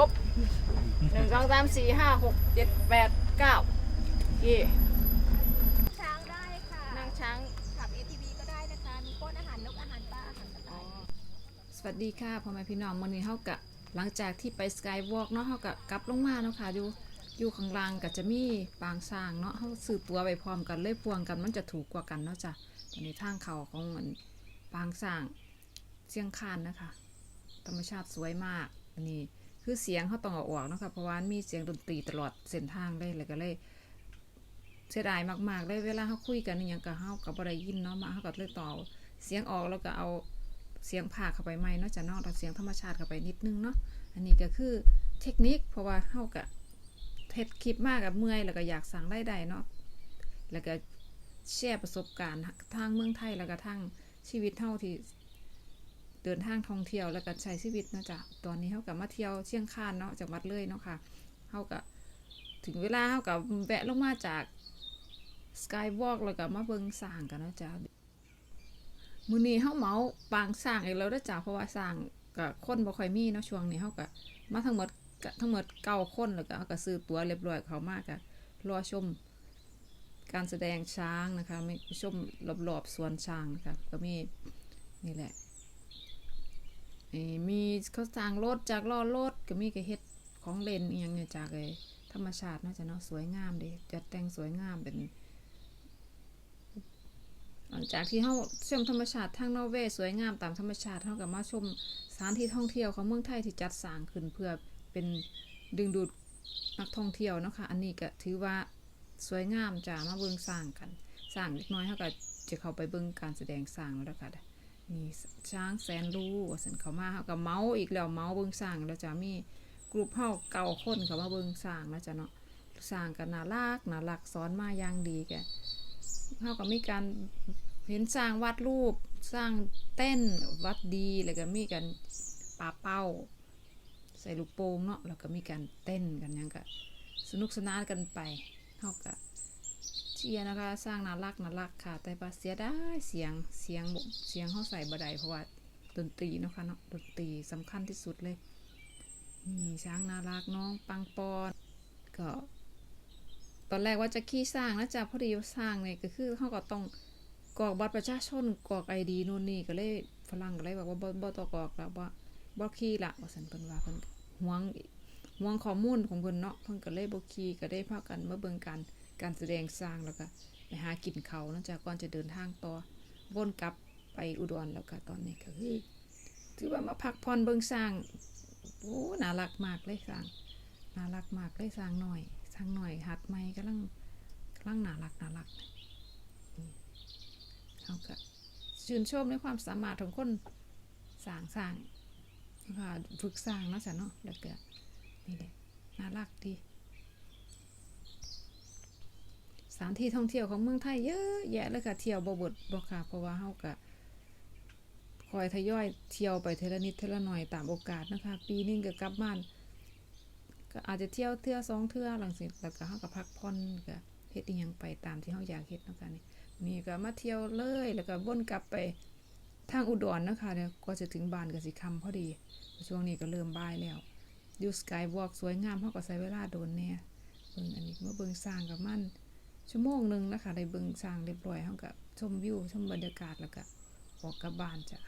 รบหนึ่งสองสามสี่ห้าหกเจ็ดแปดเก้าเย่ช้างได้ค่ะนั่งช้างขับ ATV ก็ได้นะคะ มีป้อนอาหารนกอาหารปลาอาหารกระต่ายสวัสดีค่ะพ่อแม่พี่น้องมื้อนี้เฮากะหลังจากที่ไปสกายวอล์กเนาะเฮากะกลับลงมาเนาะค่ะอยู่อยู่ข้างล่างก็จะมีปางช้างเนาะเฮาซื้อตั๋วไปพร้อมกันเลยพวงกันมันจะถูกกว่ากันเนาะจ้ะตอนนี้ทางเขาของมันปางช้างเชียงคานนะคะ ธรรมชาติสวยมากอันนี้ คือเสียงเขาต้องเอาออกนะคะเพราะว่ามีเสียงดนตรีตลอดเส้นทางเลยเลยก็เลยเสียดายมากๆเลยเวลาเขาคุยกันอย่างกับเขากับอะไรยินเนาะมาเขาก็เลยต่อเสียงออกแล้วก็เอาเสียงผ่าเข้าไปใหม่เนาะจะนอกเอาเสียงธรรมชาติเข้าไปนิดนึงเนาะอันนี้ก็คือเทคนิคเพราะว่าเขากับเทศคลิปมากกับเมื่อยแล้วก็อยากสั่งได้ได้เนาะแล้วก็แชร์ประสบการณ์ทางเมืองไทยแล้วก็ทางชีวิตเท่าที่ เดินทางท่องเที่ยวแล้วก็ใช้ชีวิตนะจ้ะตอนนี้เขากับมาเที่ยวเชียงคานเนาะจังหวัดเลยเนาะค่ะเขากับถึงเวลาเขากับแวะลงมาจากสกายวอล์กแล้วก็มาเบิงสร้างกันนะจ้ะมือนี้เฮาเมาปางสร้างอีกแล้วเด้จ้ะเพราะว่าสร้างกับคนบ่ค่อยมีเนาะช่วงนี้เฮาก็มาทั้งหมดทั้งหมดเก้าคนแล้วก็เอาก็ซื้อตั๋วเรียบร้อยเขามากก็รอชมการแสดงช้างนะคะมีชมรอบๆสวนช้างนะคะก็มีนี่แหละ มีเขาสร้างรถจากล้อรถก็มีก็เฮ็ดของเล่นอีหยังเนี่ยจากไอ้ธรรมชาติเนาะจ้ะเนาะสวยงามเด้จัดแต่งสวยงามเป็นหลังจากที่เฮาชมธรรมชาติทางนอร์เวย์สวยงามตามธรรมชาติเฮาก็มาชมสถานที่ท่องเที่ยวของเมืองไทยที่จัดสร้างขึ้นเพื่อเป็นดึงดูดนักท่องเที่ยวเนาะค่ะอันนี้ก็ถือว่าสวยงามจ้ามาเบิ่งสร้างกันสร้างเล็กน้อยเฮาก็จะเข้าไปเบิ่งการแสดงสร้างแล้วค่ะ นี่ช้างแสนรู้ว่าสันเขามาเขาก็เมาอีกแล้วเมาเบิ่งสร้างแล้วจะมีกลุ่มเฮาเก่าคนเขามาเบิ่งสร้างแล้วจะเนาะสร้างกันน่ารักน่ารักสอนมาอย่างดีแกเฮาก็มีการเห็นสร้างวาดรูปสร้างเต้นวัดดีแล้วก็มีกันปาเป้า ใส่ลูกโป่งเนาะแล้วก็มีการเต้นกันยังก็สนุกสนานกันไปเฮาก็ เชียนะคะ สร้างน่ารักน่ารักค่ะ แต่ว่าเสียได้เสียงเสียงบ่เสียงเขาใส่บไดเพราะว่าดนตรีนะคะเนาะดนตรีสำคัญที่สุดเลยนี่ช้างน่ารักน้องปังปอนก็ ตอนแรกว่าจะขี้สร้างนะจ๊ะพอดีสร้างเนี่ยก็คือเขาก็ต้องกรอกบัตรประชาชนกรอกไอดีนู่นนี่ก็เลยฝรั่งก็เลยบอกว่าบ่บ่ต้องกรอกแล้วบ่บ่ขี้ละว่าสันเพิ่นว่าเพิ่นห่วงห่วงข้อมูลของเพิ่นเนาะเพิ่นก็เลยบ่ขี้ก็ได้พากันมาเบิ่งกัน การแสดงสร้างแล้วก็ไปหากินเขาเนอกจากก่อนจะเดินทางต่อวนกลับไปอุดรแล้วก็ตอนนี้ก็คือถือว่ามาพักผ่อนเบิ่งสร้างโอ้น่ารักมากเลยสร้างน่ารักมากเลยสร้างหน่อยสร้างหน่อยหัดใหม่กำลังกำลังน่ารักน่ารักเขาก็ชื่นชมในความสามารถของคนสร้างสร้างค่ะฝึกสร้างเนะจ้ะเนาะแล้วก็นี่แหละน่ารักดี ส ถานที่ท่องเที่ยวของเมืองไทยเยอะแยะเลยค่ะเที่ยวบ่บดบ่ค่ะเพราะว่าเฮาก็คอยทยอยเที่ยวไปเทละนิดเทละหน่อยตามโอกาสนะคะ ปีนึงก็กลับบ้านก็อาจจะเที่ยวเทื่อสองเทื่อหลังสิแล้วก็เฮาก็พักผ่อนก็เฮ็ดอีหยังไปตามที่เฮาอยากเฮ็ดนะคะนี่นี่ก็มาเที่ยวเลยแล้วก็วนกลับไปทางอุดรนะคะเดี๋ยวก็จะถึงบ้านก็สิค่ำพอดี ช่วงนี้ก็เริ่มบ่ายแล้วอยู่สกายวอล์กสวยงามเฮาก็ใช้เวลาโดนแน่เบิ่งอันนี้เมาเบิ่งสร้างกับมัน ชั่วโมงหนึ่งนะคะได้เบิ่งสร้างเรียบร้อยเฮาก็ชมวิวชมบรรยากาศแล้วก็ออกกลับบ้านจ้ะ